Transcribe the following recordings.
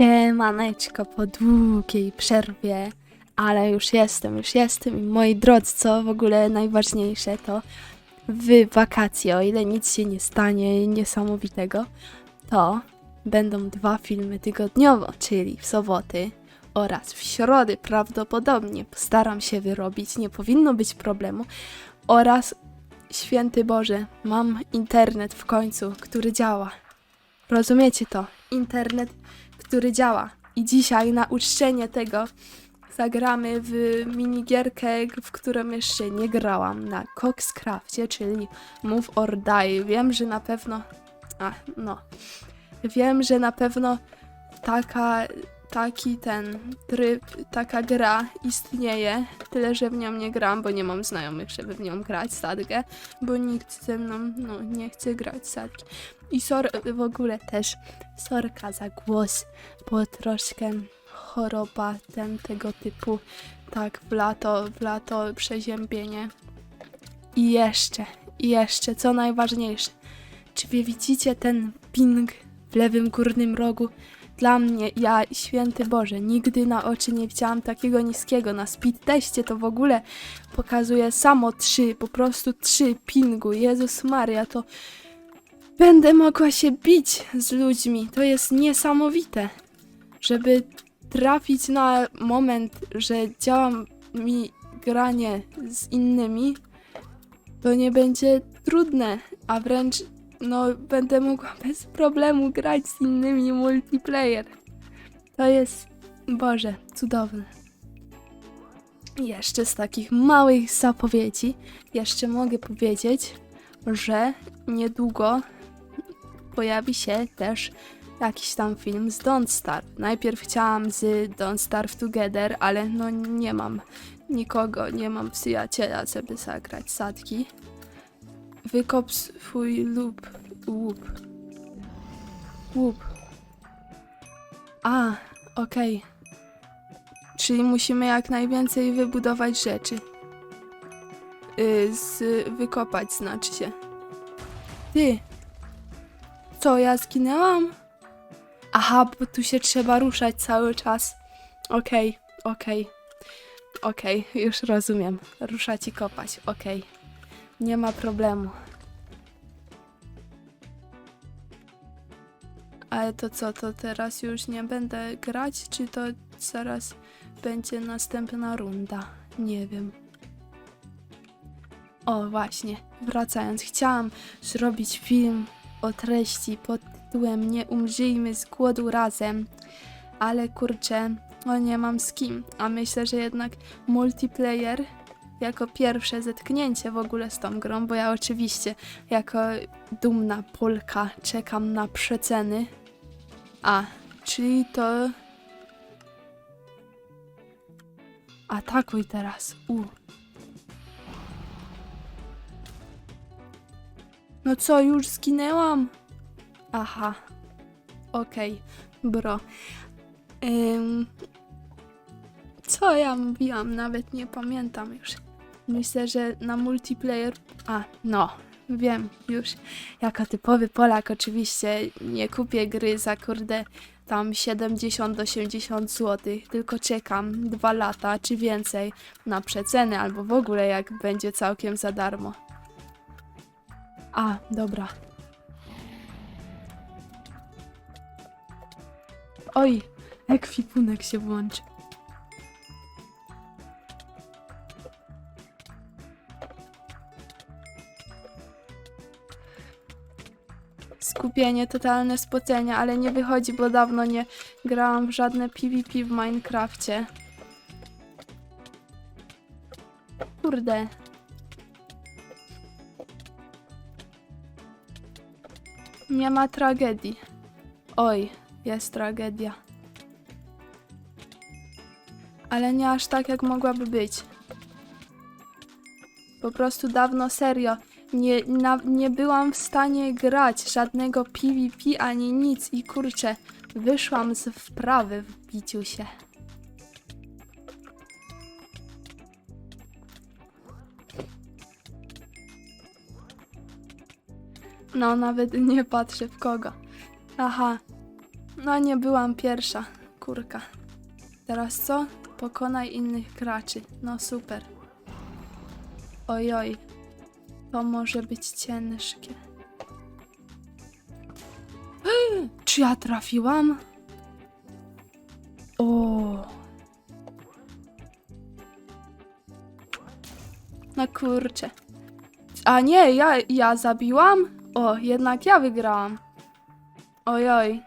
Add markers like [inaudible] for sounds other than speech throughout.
Siemaneczko po długiej przerwie, ale już jestem, już jestem i moi drodzy, co w ogóle najważniejsze to w wakacje, o ile nic się nie stanie niesamowitego, to będą dwa filmy tygodniowo, czyli w soboty oraz w środy prawdopodobnie postaram się wyrobić, nie powinno być problemu oraz święty Boże, mam internet w końcu, który działa. Rozumiecie to? Internet który działa. I dzisiaj na uczczenie tego zagramy w minigierkę, w którą jeszcze nie grałam, na Coxcrafcie, czyli Move or Die. Wiem, że na pewno... A, no. Wiem, że na pewno taka, taki ten tryb, taka gra istnieje, tyle, że w nią nie gram, bo nie mam znajomych, żeby w nią grać sadgę, bo nikt ze mną, no, nie chce grać sadki. I sor w ogóle też sorka za głos, bo troszkę choroba ten tego typu, tak w lato, w lato przeziębienie. I jeszcze, jeszcze, co najważniejsze, czy wy widzicie ten ping w lewym górnym rogu? Dla mnie, ja, święty Boże, nigdy na oczy nie widziałam takiego niskiego. Na speed teście to w ogóle pokazuje samo 3, po prostu 3 pingu. Jezus Maria, to będę mogła się bić z ludźmi. To jest niesamowite. Żeby trafić na moment, że działa mi granie z innymi, to nie będzie trudne, a wręcz no będę mogła bez problemu grać z innymi multiplayer. To jest, Boże, cudowne. Jeszcze z takich małych zapowiedzi, jeszcze mogę powiedzieć, że niedługo pojawi się też jakiś tam film z Don't Starve. Najpierw chciałam z Don't Starve Together, ale no nie mam nikogo, nie mam przyjaciela, żeby zagrać sadki. Wykop swój lub łup. Łup. A, okej. Czyli musimy jak najwięcej wybudować rzeczy. Y, z wykopać znaczy się. Ty, co, ja zginęłam? Aha, bo tu się trzeba ruszać cały czas. Okej, okej. Okej, już rozumiem. Ruszać i kopać, okej. Nie ma problemu. Ale to co, to teraz już nie będę grać, czy to zaraz będzie następna runda? Nie wiem. O, właśnie, wracając, chciałam zrobić film o treści pod tytułem Nie umrzyjmy z głodu razem, ale kurczę, o nie mam z kim, a myślę, że jednak multiplayer jako pierwsze zetknięcie w ogóle z tą grą, bo ja oczywiście jako dumna Polka czekam na przeceny. A, czyli to... Atakuj teraz, u. No co, już zginęłam? Aha. Okej, bro. Ym... Co ja mówiłam? Nawet nie pamiętam już. Myślę, że na multiplayer. A, no, wiem już. Jako typowy Polak, oczywiście nie kupię gry za kurde tam 70-80 zł, tylko czekam dwa lata czy więcej na przeceny, albo w ogóle jak będzie całkiem za darmo. A, dobra. Oj, ekwipunek się włączy. Skupienie, totalne spocenie, ale nie wychodzi, bo dawno nie grałam w żadne PvP w Minecrafcie. Kurde. Nie ma tragedii. Oj, jest tragedia. Ale nie aż tak, jak mogłaby być. Po prostu dawno serio nie, na, nie byłam w stanie grać żadnego PvP ani nic i kurczę, wyszłam z wprawy w biciu się. No, nawet nie patrzę w kogo. Aha. No nie byłam pierwsza, kurka. Teraz co? Pokonaj innych graczy. No super. Ojoj. To może być ciężkie. Czy ja trafiłam? O. No kurczę. A nie, ja, ja zabiłam? O, jednak ja wygrałam. Ojoj.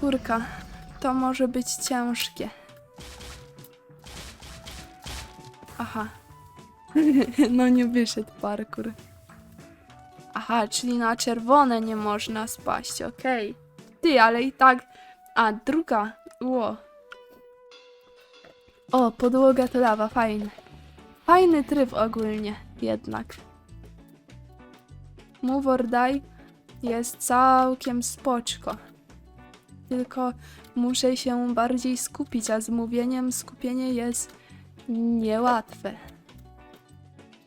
Kurka, to może być ciężkie. Aha. No nie wyszedł parkour. Aha, czyli na czerwone nie można spaść, okej. Ty, ale i tak... A, druga. Ło. O, podłoga to lawa, fajne. Fajny tryb ogólnie, jednak. Move or Die jest całkiem spoczko. Tylko muszę się bardziej skupić, a z mówieniem skupienie jest niełatwe.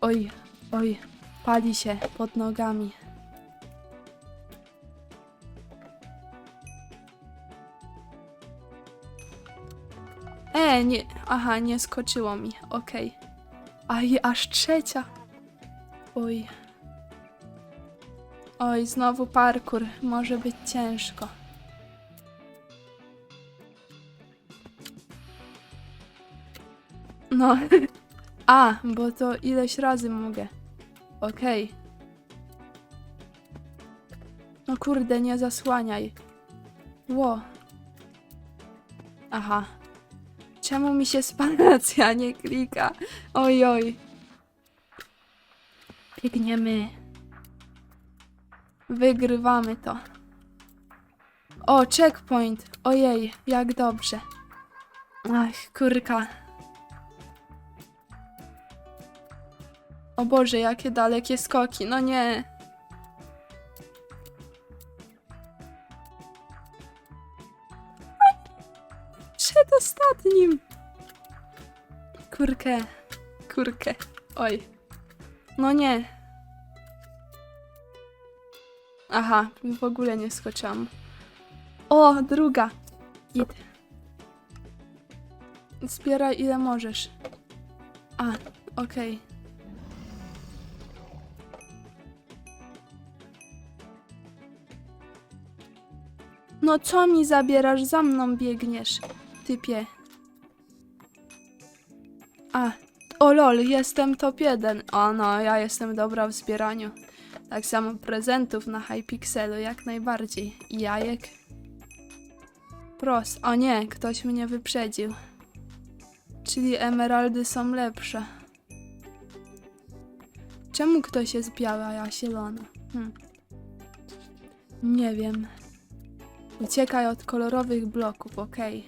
Oj, oj, pali się pod nogami. E, nie, aha, nie skoczyło mi, okej. Aj, aż trzecia. Oj. Oj, znowu parkour. Może być ciężko. No. [laughs] A, bo to ileś razy mogę. Okej. No kurde, nie zasłaniaj. Ło. Aha. Czemu mi się spanacja nie klika? Oj, oj. Biegniemy. Wygrywamy to. O, checkpoint. Ojej, jak dobrze. Ach, kurka. O Boże, jakie dalekie skoki. No nie. Przed ostatnim. Kurkę. Kurkę. Oj. No nie. Aha, w ogóle nie skoczyłam. O, druga. Git. Zbieraj ile możesz. A, okej. No co mi zabierasz? Za mną biegniesz, typie. A, o lol, jestem top 1. O no, ja jestem dobra w zbieraniu. Tak samo prezentów na Hypixelu, jak najbardziej. I jajek. Pros. O nie, ktoś mnie wyprzedził. Czyli emeraldy są lepsze. Czemu ktoś jest biały, a ja zielona? Hm. Nie wiem. Uciekaj od kolorowych bloków, okej.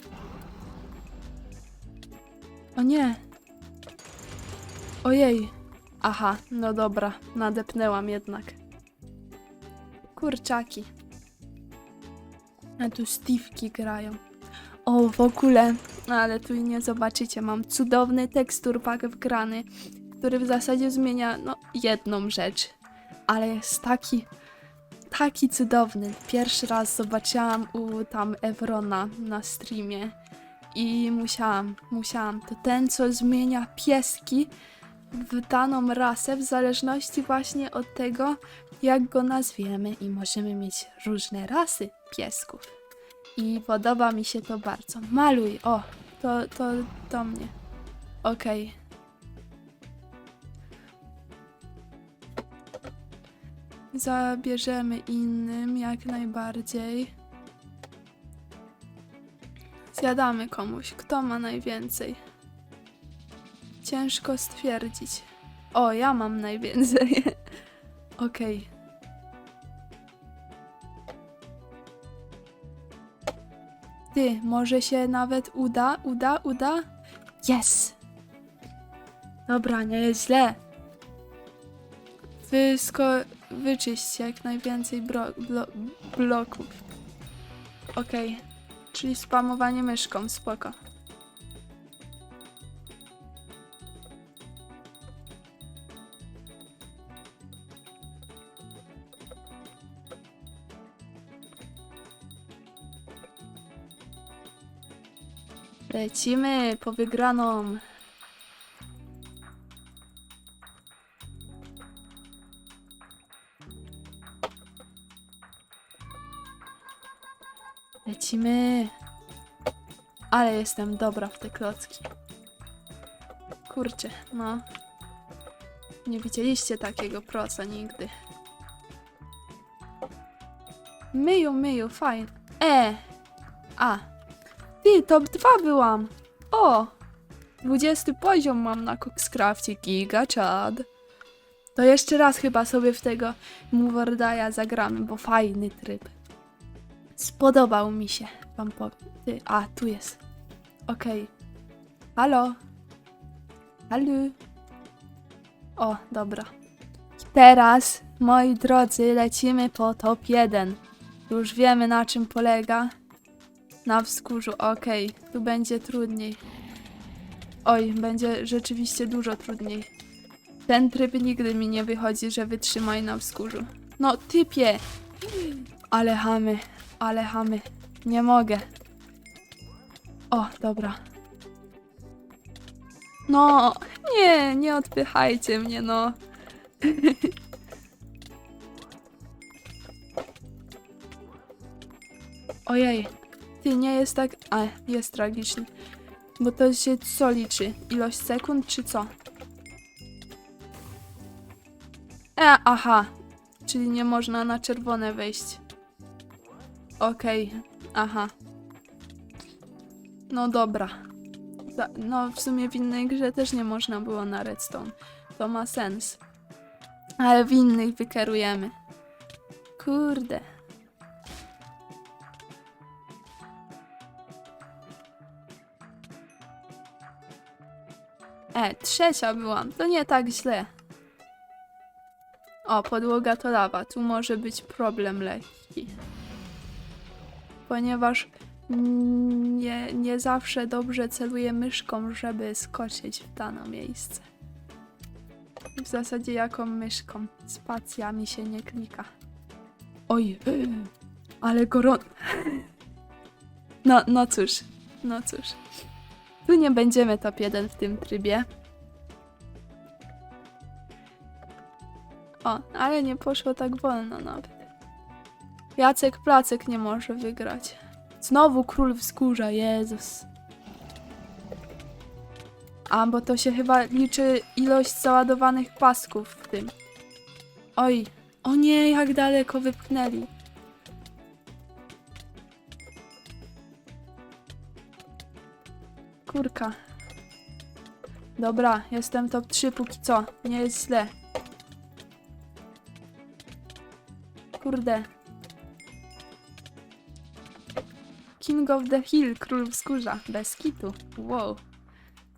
O nie! Ojej! Aha, no dobra, nadepnęłam jednak. Kurczaki. A tu Steve'ki grają. O, w ogóle, ale tu nie zobaczycie, mam cudowny tekstur pack wgrany, który w zasadzie zmienia, no, jedną rzecz, ale jest taki, taki cudowny. Pierwszy raz zobaczyłam u tam Evrona na streamie i musiałam, musiałam. To ten, co zmienia pieski w daną rasę w zależności właśnie od tego, jak go nazwiemy i możemy mieć różne rasy piesków. I podoba mi się to bardzo. Maluj, o, to, to do mnie. Okej. Zabierzemy innym jak najbardziej. Zjadamy komuś. Kto ma najwięcej? Ciężko stwierdzić. O, ja mam najwięcej. [laughs] Okej. Ty, może się nawet uda, uda, uda? Yes! Dobra, nie jest źle. Wysko wyczyść jak najwięcej blo bloków. Okej, okay. czyli spamowanie myszką, spoko. Lecimy po wygraną. Jestem dobra w te klocki. Kurczę, no. Nie widzieliście takiego proca nigdy. Myju, myju, fajnie. E! A! Ty, top 2 byłam! O! 20 poziom mam na Coxcrafcie, giga czad. To jeszcze raz chyba sobie w tego Mowardaja zagramy, bo fajny tryb. Spodobał mi się, wam powiem. Ty, a, tu jest. Okej. Halo? Halo? O, dobra. Teraz, moi drodzy, lecimy po top 1. Już wiemy na czym polega. Na wzgórzu, okej. Tu będzie trudniej. Oj, będzie rzeczywiście dużo trudniej. Ten tryb nigdy mi nie wychodzi, że wytrzymaj na wzgórzu. No, typie! Ale chamy, ale chamy. Nie mogę. O, dobra. No, nie, nie odpychajcie mnie, no. Ojej, ty nie jest tak. A, jest tragiczny. Bo to się co liczy? Ilość sekund czy co? E, aha. Czyli nie można na czerwone wejść. Okej, aha. No dobra. No, w sumie w innej grze też nie można było na redstone. To ma sens. Ale w innych wykerujemy. Kurde. E, trzecia byłam. To nie tak źle. O, podłoga to lawa. Tu może być problem lekki. Ponieważ nie, nie zawsze dobrze celuję myszką, żeby skoczyć w dane miejsce. W zasadzie jaką myszką? Spacja mi się nie klika. Oj, [clears throat] ale gorą... [clears throat] No, no cóż, no cóż. Tu nie będziemy top 1 w tym trybie. O, ale nie poszło tak wolno nawet. Jacek Placek nie może wygrać. Znowu król wzgórza, Jezus. A, bo to się chyba liczy ilość załadowanych pasków w tym. Oj, o nie, jak daleko wypchnęli. Kurka. Dobra, jestem top 3 póki co. Nie jest źle. Kurde. King of the Hill, król wzgórza. Bez kitu. Wow.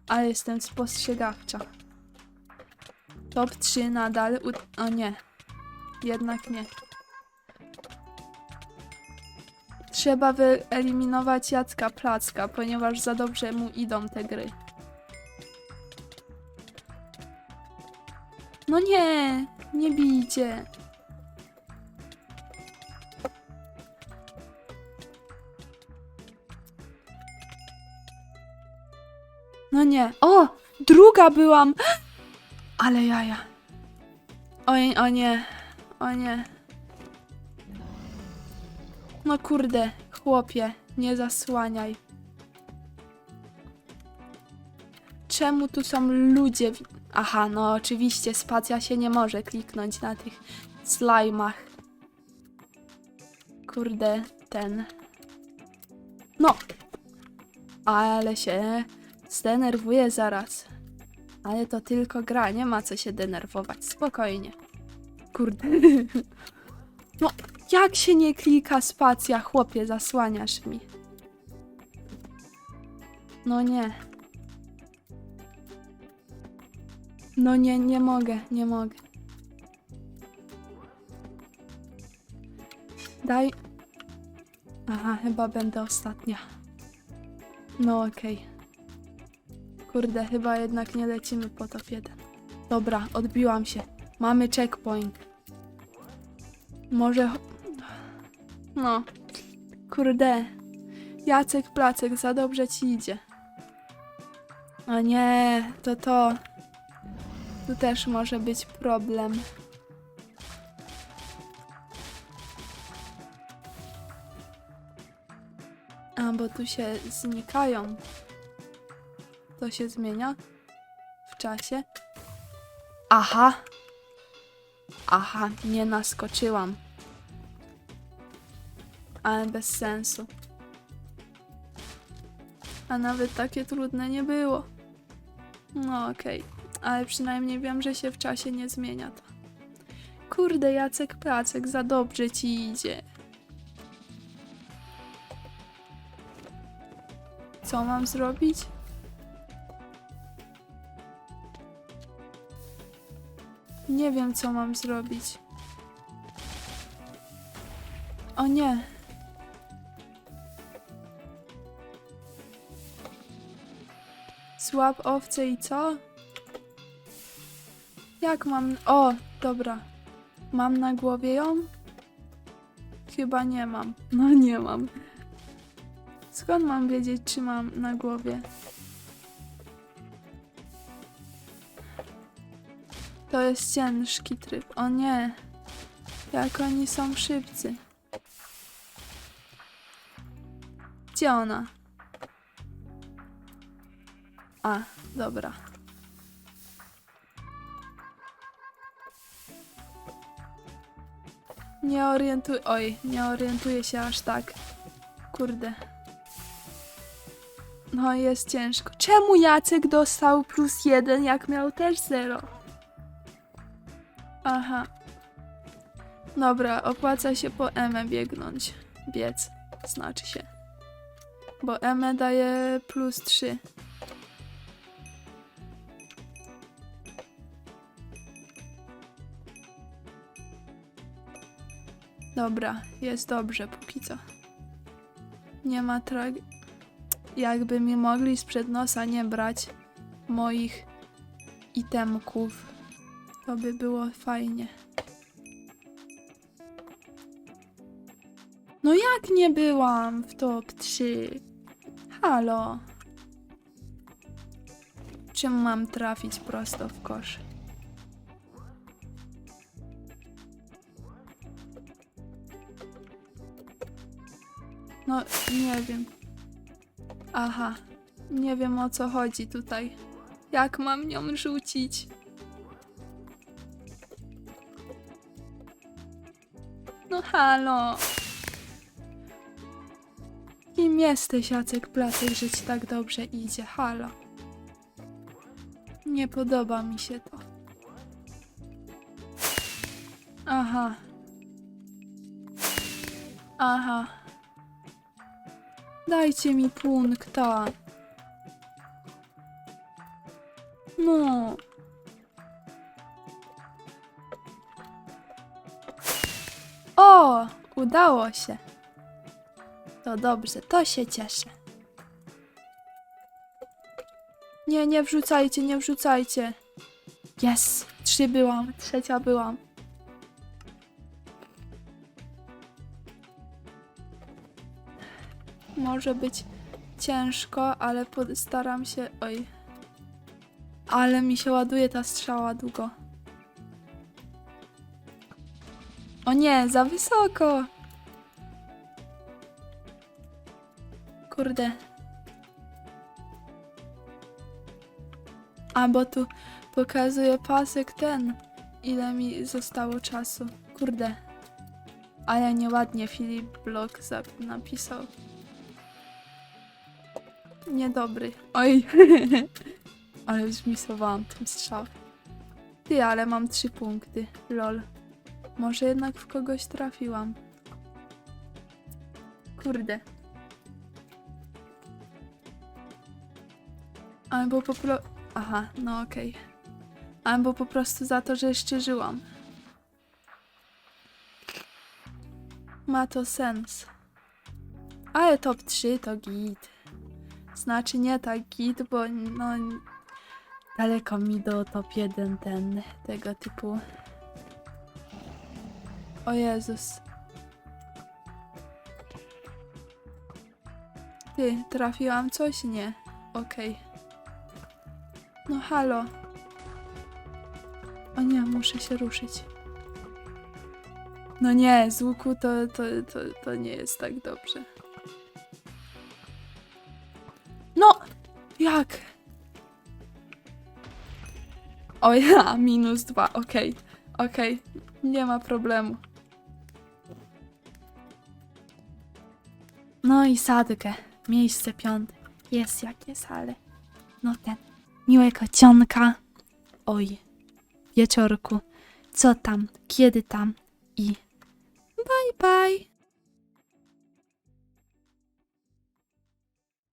Ale jestem spostrzegawcza. Top 3 nadal. U- o nie. Jednak nie. Trzeba wyeliminować Jacka Placka, ponieważ za dobrze mu idą te gry. No nie! Nie bijcie! No nie. O! Druga byłam! Ale jaja. Oj, o nie. O nie. No kurde, chłopie, nie zasłaniaj. Czemu tu są ludzie? Aha, no oczywiście, spacja się nie może kliknąć na tych slajmach. Kurde, ten. No! Ale się zdenerwuję zaraz. Ale to tylko gra, nie ma co się denerwować. Spokojnie. Kurde. [laughs] No, jak się nie klika spacja, chłopie, zasłaniasz mi. No nie. No nie, nie mogę, nie mogę. Daj. Aha, chyba będę ostatnia. No okej. Kurde, chyba jednak nie lecimy po top 1. Dobra, odbiłam się. Mamy checkpoint. Może. No. Kurde. Jacek Placek, za dobrze ci idzie. O nie, to to. Tu też może być problem. A, bo tu się znikają. To się zmienia w czasie. Aha! Aha, nie naskoczyłam. Ale bez sensu. A nawet takie trudne nie było. No okej, ale przynajmniej wiem, że się w czasie nie zmienia to. Kurde, Jacek Placek, za dobrze ci idzie. Co mam zrobić? Nie wiem, co mam zrobić. O nie. Złap owce i co? Jak mam... O, dobra. Mam na głowie ją? Chyba nie mam. No nie mam. Skąd mam wiedzieć, czy mam na głowie? To jest ciężki tryb. O nie. Jak oni są szybcy. Gdzie ona? A, dobra. Nie orientuję. Oj, nie orientuję się aż tak. Kurde. No jest ciężko. Czemu Jacek dostał plus jeden, jak miał też zero? Aha. Dobra, opłaca się po M biegnąć. Biec, znaczy się. Bo M daje plus 3. Dobra, jest dobrze póki co. Nie ma trag... Jakby mi mogli sprzed nosa nie brać moich itemków, to by było fajnie. No jak nie byłam w top 3? Halo. Czym mam trafić prosto w kosz? No, nie wiem. Aha, nie wiem o co chodzi tutaj. Jak mam nią rzucić? Halo. Kim jesteś, Jacek Placek, że ci tak dobrze idzie? Halo. Nie podoba mi się to. Aha. Aha. Dajcie mi punkta. No. O, udało się. To dobrze, to się cieszę. Nie, nie wrzucajcie, nie wrzucajcie. Yes, trzy byłam, trzecia byłam. Może być ciężko, ale postaram się. Oj. Ale mi się ładuje ta strzała długo. O nie, za wysoko! Kurde. A bo tu pokazuje pasek ten, ile mi zostało czasu. Kurde. Ale nieładnie Filip Blok napisał. Niedobry. Oj. [laughs] ale zmisowałam tym strzał. Ty, ale mam trzy punkty. Lol. Może jednak w kogoś trafiłam. Kurde. Albo po pro... Aha, no okej. Albo po prostu za to, że jeszcze żyłam. Ma to sens. Ale top 3 to git. Znaczy nie tak git, bo no... Daleko mi do top 1 ten, tego typu. O Jezus. Ty, trafiłam coś? Nie. Okej. No halo. O nie, muszę się ruszyć. No nie, z łuku to, to, to, to nie jest tak dobrze. No! Jak? O ja, minus dwa, okej, okej, nie ma problemu. No i sadkę, miejsce piąte. Jest jak jest, ale no ten, miłego cionka. Oj, wieczorku, co tam, kiedy tam i bye bye.